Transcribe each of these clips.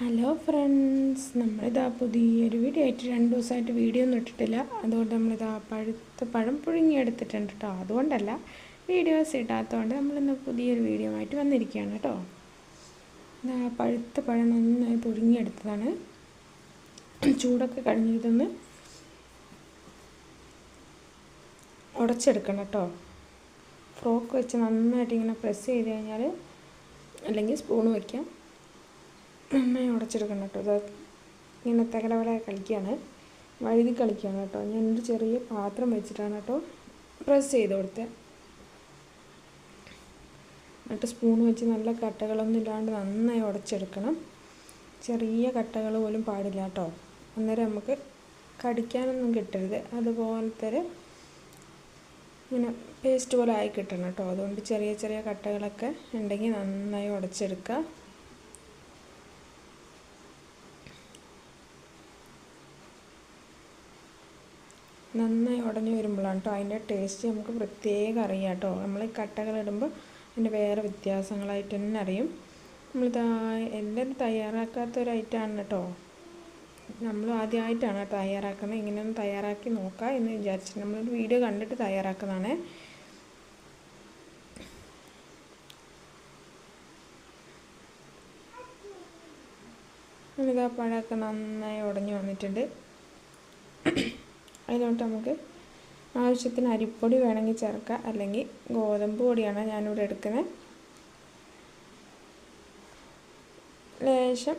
Hello friends നമ്മളിതാ പുതിയൊരു video ആയിട്ട് രണ്ട് ദിവസമായിട്ട് വീഡിയോ ഒന്നും ഇട്ടിട്ടില്ല. അതുകൊണ്ട് നമ്മളിതാ പഴുത്ത പഴം പുഴുങ്ങി എടുത്തിട്ടുണ്ട് കേട്ടോ അതുകൊണ്ടല്ല വീഡിയോസ് ഇടാത്തതുകൊണ്ട് നമ്മളിന്ന് പുതിയൊരു വീഡിയോ ആയിട്ട് വന്നിരിക്കുകയാണ് കേട്ടോ ഇതാ പഴുത്ത പഴം നന്നായി പുഴുങ്ങിയെടുത്തതാണ്. ചൂടൊക്കെ കഴിഞ്ഞ് ഇതൊന്ന് ഉടച്ചെടുക്കണം കേട്ടോ ഫ്രോക്ക് വെച്ച് നന്നായിട്ട് ഇങ്ങനെ പ്രസ് ചെയ്ത് കഴിഞ്ഞാൽ അല്ലെങ്കിൽ സ്പൂൺ വയ്ക്കാം നന്നായി ഉടച്ചെടുക്കണം കേട്ടോ. അത് ഇങ്ങനെ തകടവട കളിക്കുകയാണ് വഴുതി കളിക്കുകയാണ് കേട്ടോ. ഞാൻ ഒരു ചെറിയ പാത്രം വെച്ചിട്ടാണ് കേട്ടോ പ്രസ് ചെയ്ത് കൊടുത്തത് എന്നിട്ട് സ്പൂൺ വെച്ച് നല്ല കട്ടകളൊന്നും ഇല്ലാണ്ട് നന്നായി ഉടച്ചെടുക്കണം. ചെറിയ കട്ടകൾ പോലും പാടില്ല കേട്ടോ. അന്നേരം നമുക്ക് കടിക്കാനൊന്നും കിട്ടരുത്. അതുപോലത്തെ ഇങ്ങനെ പേസ്റ്റ് പോലെ ആയി കിട്ടണം കേട്ടോ. അതുകൊണ്ട് ചെറിയ ചെറിയ കട്ടകളൊക്കെ ഉണ്ടെങ്കിൽ നന്നായി ഉടച്ചെടുക്കുക നന്നായി ഉടഞ്ഞു വരുമ്പോഴാണ് കേട്ടോ അതിന്റെ ടേസ്റ്റ് നമുക്ക് പ്രത്യേകം അറിയാം കേട്ടോ നമ്മൾ കട്ടകളിടുമ്പോൾ അതിന്റെ വേറെ വ്യത്യാസങ്ങളായിട്ട് തന്നെ അറിയും. നമ്മളിതാ എല്ലാവരും തയ്യാറാക്കാത്ത ഒരു ഐറ്റമാണ് കേട്ടോ നമ്മൾ ആദ്യമായിട്ടാണ് തയ്യാറാക്കുന്നത്. ഇങ്ങനെയൊന്ന് തയ്യാറാക്കി നോക്കാം എന്ന് വിചാരിച്ചിട്ട് നമ്മളൊരു വീഡിയോ കണ്ടിട്ട് തയ്യാറാക്കുന്നതാണ്. ആ പഴമൊക്കെ നന്നായി ഉടഞ്ഞു വന്നിട്ടുണ്ട്. അതിലോട്ട് നമുക്ക് ആവശ്യത്തിന് അരിപ്പൊടി വേണമെങ്കിൽ ചേർക്കുക. അല്ലെങ്കിൽ ഗോതമ്പ് പൊടിയാണ് ഞാനിവിടെ എടുക്കുന്നത്. ലേശം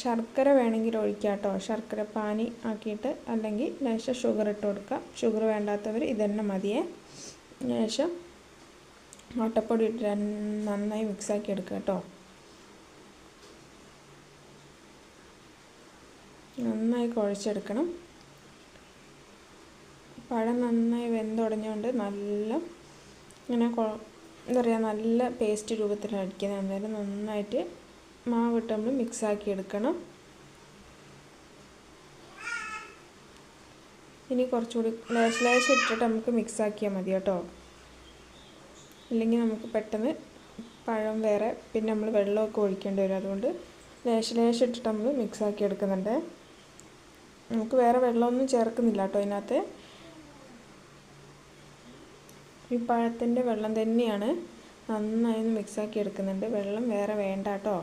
ശർക്കര വേണമെങ്കിൽ ഒഴിക്കുക കേട്ടോ. ശർക്കര പാനി ആക്കിയിട്ട് അല്ലെങ്കിൽ ലേശം ഷുഗർ ഇട്ട് കൊടുക്കുക. ഷുഗർ വേണ്ടാത്തവർ ഇതന്നെ മതിയേ. ലേശം മുട്ടപ്പൊടി ഇട്ട് നന്നായി മിക്സാക്കി എടുക്കുക കേട്ടോ. നന്നായി കുഴച്ചെടുക്കണം. പഴം നന്നായി വെന്തുടഞ്ഞുകൊണ്ട് നല്ല ഇങ്ങനെ എന്താ പറയുക നല്ല പേസ്റ്റ് രൂപത്തിലടിക്കുന്നത് അന്നേരം നന്നായിട്ട് മാവിട്ട് നമ്മൾ മിക്സാക്കി എടുക്കണം. ഇനി കുറച്ചുകൂടി ലേശ ലേശം ഇട്ടിട്ട് നമുക്ക് മിക്സാക്കിയാൽ മതി കേട്ടോ. അല്ലെങ്കിൽ നമുക്ക് പെട്ടെന്ന് പഴം വേറെ പിന്നെ നമ്മൾ വെള്ളമൊക്കെ ഒഴിക്കേണ്ടി വരും. അതുകൊണ്ട് ലേശ ലേശം ഇട്ടിട്ട് നമ്മൾ മിക്സാക്കി എടുക്കുന്നുണ്ട്. നമുക്ക് വേറെ വെള്ളമൊന്നും ചേർക്കുന്നില്ല കേട്ടോ അതിനകത്ത് ഈ പഴത്തിന്റെ വെള്ളം തന്നെയാണ് നന്നായി ഒന്ന് മിക്സാക്കി എടുക്കുന്നുണ്ട്. വെള്ളം വേറെ വേണ്ട കേട്ടോ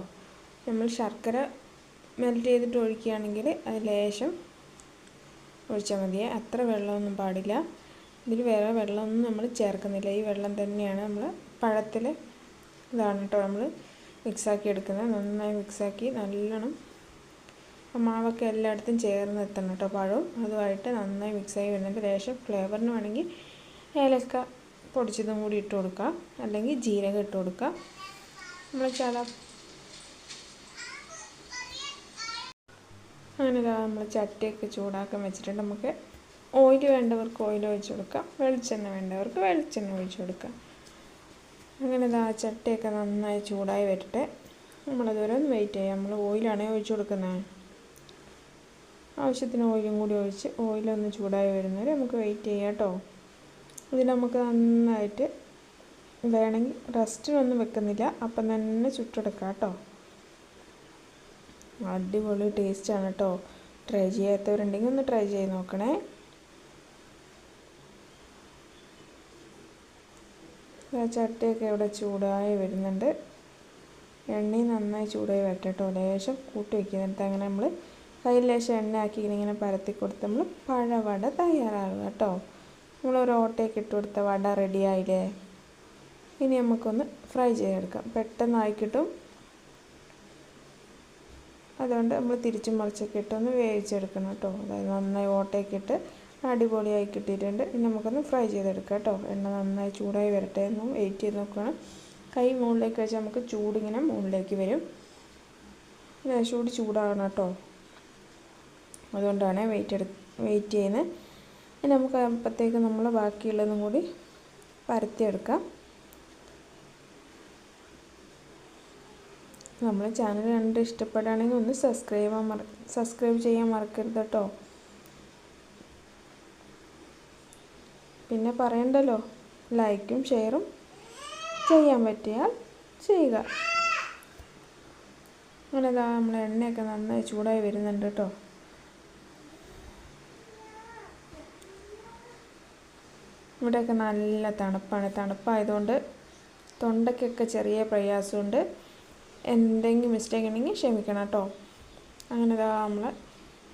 നമ്മൾ ശർക്കര മെൽറ്റ് ചെയ്തിട്ട് ഒഴിക്കുകയാണെങ്കിൽ അത് ലേശം ഒഴിച്ചാൽ മതിയെ അത്ര വെള്ളമൊന്നും പാടില്ല. ഇതിൽ വേറെ വെള്ളമൊന്നും നമ്മൾ ചേർക്കുന്നില്ല. ഈ വെള്ളം തന്നെയാണ് നമ്മൾ പഴത്തിൽ ഇതാണ് കേട്ടോ നമ്മൾ മിക്സാക്കി എടുക്കുന്നത്. നന്നായി മിക്സാക്കി നല്ലോണം മാവൊക്കെ എല്ലായിടത്തും ചേർന്ന് എത്തണം കേട്ടോ പഴവും. അതുമായിട്ട് നന്നായി മിക്സായി വരുന്നുണ്ട്. ലേശം ഫ്ലേവറിന് വേണമെങ്കിൽ ഏലക്ക പൊടിച്ചതും കൂടി ഇട്ട് കൊടുക്കുക. അല്ലെങ്കിൽ ജീരകം ഇട്ട് കൊടുക്കുക. നമ്മൾ ചില അങ്ങനെ നമ്മൾ ചട്ടിയൊക്കെ ചൂടാക്കാൻ വെച്ചിട്ടുണ്ട്. നമുക്ക് ഓയിൽ വേണ്ടവർക്ക് ഓയിൽ ഒഴിച്ച് കൊടുക്കാം. വെളിച്ചെണ്ണ വേണ്ടവർക്ക് വെളിച്ചെണ്ണ ഒഴിച്ച് കൊടുക്കാം. അങ്ങനെ ഇതാ ചട്ടിയൊക്കെ നന്നായി ചൂടായി വരട്ടെ. നമ്മളതുവരെ ഒന്ന് വെയിറ്റ് ചെയ്യാം. നമ്മൾ ഓയിലാണ് ഒഴിച്ച് കൊടുക്കുന്നത്. ആവശ്യത്തിന് ഓയിലും കൂടി ഒഴിച്ച് ഓയിലൊന്ന് ചൂടായി വരുന്നവരെ നമുക്ക് വെയിറ്റ് ചെയ്യാം കേട്ടോ. ഇതിൽ നമുക്ക് നന്നായിട്ട് വേണമെങ്കിൽ റെസ്റ്റിനൊന്നും വെക്കുന്നില്ല. അപ്പം തന്നെ ചുട്ടെടുക്കാം കേട്ടോ. അടിപൊളി ടേസ്റ്റാണ് കേട്ടോ. ട്രൈ ചെയ്യാത്തവരുണ്ടെങ്കിൽ ഒന്ന് ട്രൈ ചെയ്ത് നോക്കണേ. ചട്ടിയൊക്കെ ഇവിടെ ചൂടായി വരുന്നുണ്ട്. എണ്ണയും നന്നായി ചൂടായി വരട്ടെ കേട്ടോ. ലേശം കൂട്ടി വയ്ക്കുന്നിട്ട് അങ്ങനെ നമ്മൾ കയ്യിൽ ലേശം എണ്ണ ആക്കി ഇങ്ങനെ പരത്തി കൊടുത്ത് നമ്മൾ പഴവട തയ്യാറാകുക കേട്ടോ. നമ്മളൊരു ഓട്ടയൊക്കെ ഇട്ട് കൊടുത്ത വട റെഡി ആയില്ലേ? ഇനി നമുക്കൊന്ന് ഫ്രൈ ചെയ്തെടുക്കാം. പെട്ടെന്നായി കിട്ടും. അതുകൊണ്ട് നമ്മൾ തിരിച്ചും മറിച്ചൊക്കെ ഇട്ടൊന്ന് വേവിച്ചെടുക്കണം കേട്ടോ. അതായത് നന്നായി ഓട്ടയൊക്കെ ഇട്ട് അടിപൊളിയായി കിട്ടിയിട്ടുണ്ട്. ഇനി നമുക്കൊന്ന് ഫ്രൈ ചെയ്തെടുക്കാം കേട്ടോ. എണ്ണ നന്നായി ചൂടായി വരട്ടെ എന്ന് വെയിറ്റ് ചെയ്ത് നോക്കണം കൈ മുകളിലേക്ക് വെച്ചാൽ നമുക്ക് ചൂടിങ്ങനെ മുകളിലേക്ക് വരും. ചൂട് ചൂടാകണം കേട്ടോ. അതുകൊണ്ടാണ് വെയിറ്റ് എടു വെയിറ്റ് ചെയ്യുന്നത്. ഇനി നമുക്ക് അപ്പോഴത്തേക്ക് നമ്മൾ ബാക്കിയുള്ളതും കൂടി പരത്തിയെടുക്കാം. നമ്മൾ ചാനൽ കണ്ട് ഇഷ്ടപ്പെടുകയാണെങ്കിൽ ഒന്ന് സബ്സ്ക്രൈബ് മറ സബ്സ്ക്രൈബ് ചെയ്യാൻ മറക്കരുത് കേട്ടോ. പിന്നെ പറയണ്ടല്ലോ ലൈക്കും ഷെയറും ചെയ്യാൻ പറ്റിയാൽ ചെയ്യുക. അങ്ങനെ നമ്മൾ എണ്ണയൊക്കെ നന്നായി ചൂടായി വരുന്നുണ്ട് കേട്ടോ. ഇവിടെയൊക്കെ നല്ല തണുപ്പാണ്. തണുപ്പായതുകൊണ്ട് തൊണ്ടയ്ക്കൊക്കെ ചെറിയ പ്രയാസമുണ്ട്. എന്തെങ്കിലും മിസ്റ്റേക്ക് ഉണ്ടെങ്കിൽ ക്ഷമിക്കണം കേട്ടോ. അങ്ങനെ ഇതാ നമ്മൾ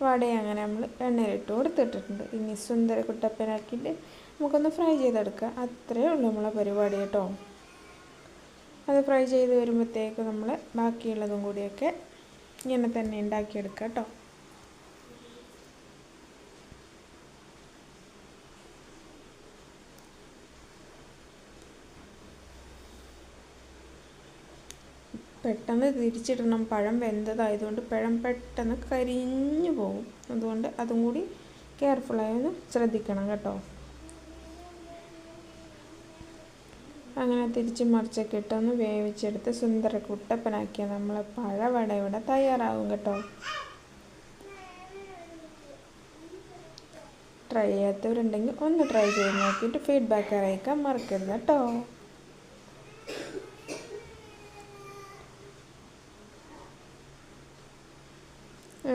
വടയെ അങ്ങനെ നമ്മൾ എണ്ണയിലിട്ട് കൊടുത്തിട്ടിട്ടുണ്ട്. ഇനി സുന്ദര കുട്ടപ്പനാക്കിയിട്ട് നമുക്കൊന്ന് ഫ്രൈ ചെയ്തെടുക്കുക അത്രയേ ഉള്ളൂ നമ്മളെ പരിപാടി കേട്ടോ. അത് ഫ്രൈ ചെയ്ത് വരുമ്പോഴത്തേക്ക് നമ്മൾ ബാക്കിയുള്ളതും കൂടിയൊക്കെ ഇങ്ങനെ തന്നെ ഉണ്ടാക്കിയെടുക്കുക കേട്ടോ. പെട്ടെന്ന് തിരിച്ചിടണം. പഴം വെന്തതായതുകൊണ്ട് പഴം പെട്ടെന്ന് കരിഞ്ഞു പോകും. അതുകൊണ്ട് അതും കൂടി കെയർഫുള്ളായി ഒന്ന് ശ്രദ്ധിക്കണം കേട്ടോ. അങ്ങനെ തിരിച്ച് മറിച്ചൊക്കെ ഇട്ടൊന്ന് വേവിച്ചെടുത്ത് സുന്ദര കുട്ടപ്പനാക്കിയ നമ്മൾ പഴവട ഇവിടെ തയ്യാറാകും കേട്ടോ. ട്രൈ ചെയ്യാത്തവരുണ്ടെങ്കിൽ ഒന്ന് ട്രൈ ചെയ്ത് നോക്കിയിട്ട് ഫീഡ്ബാക്ക് അറിയിക്കാൻ മറക്കരുത് കേട്ടോ.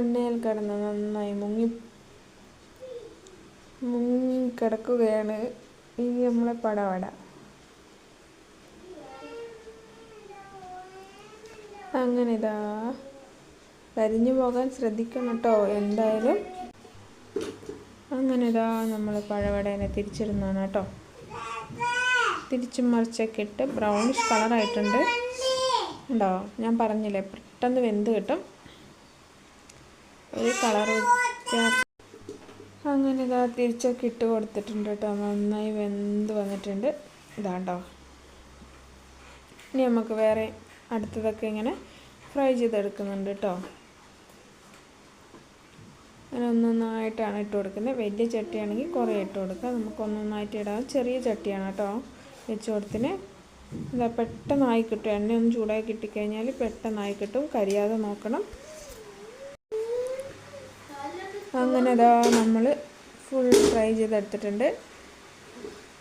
എണ്ണയിൽ കിടന്ന് നന്നായി മുങ്ങി മുങ്ങി കിടക്കുകയാണ് ഈ നമ്മളെ പടവട. അങ്ങനെ ഇതാ കരിഞ്ഞു പോകാൻ ശ്രദ്ധിക്കണം കേട്ടോ എന്തായാലും. അങ്ങനെ ഇതാ നമ്മൾ പഴവടേനെ തിരിച്ചിരുന്നാണ് കേട്ടോ തിരിച്ചും മറിച്ചൊക്കെ ഇട്ട് ബ്രൗണിഷ് കളറായിട്ടുണ്ട് ഉണ്ടോ ഞാൻ പറഞ്ഞില്ലേ പെട്ടെന്ന് വെന്ത് കിട്ടും. ഒരു കളർ അങ്ങനെ ഇതാ തിരിച്ചൊക്കെ ഇട്ട് കൊടുത്തിട്ടുണ്ട് കേട്ടോ. നന്നായി വെന്ത് വന്നിട്ടുണ്ട്. ഇതാണ്ടോ? ഇനി നമുക്ക് വേറെ അടുത്തതൊക്കെ ഇങ്ങനെ ഫ്രൈ ചെയ്തെടുക്കുന്നുണ്ട് കേട്ടോ. അങ്ങനെ ഒന്നൊന്നായിട്ടാണ് ഇട്ട് കൊടുക്കുന്നത്. വലിയ ചട്ടിയാണെങ്കിൽ കുറേ ഇട്ട് കൊടുക്കുക. നമുക്ക് ഒന്നൊന്നായിട്ട് ഇടാം. ചെറിയ ചട്ടിയാണ് കേട്ടോ വെച്ച് കൊടുത്തിന്. ഇതാ പെട്ടെന്നായി കിട്ടും. എണ്ണ ഒന്ന് ചൂടായി കിട്ടിക്കഴിഞ്ഞാൽ പെട്ടെന്നായി കിട്ടും. കരിയാതെ നോക്കണം. അങ്ങനെ അതാ നമ്മൾ ഫുൾ ഫ്രൈ ചെയ്തെടുത്തിട്ടുണ്ട്.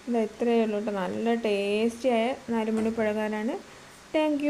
ഇത് ഇത്രയേ ഉള്ളൂ കേട്ടോ നല്ല ടേസ്റ്റിയായ നാലുമണി പഴകാനാണ് താങ്ക്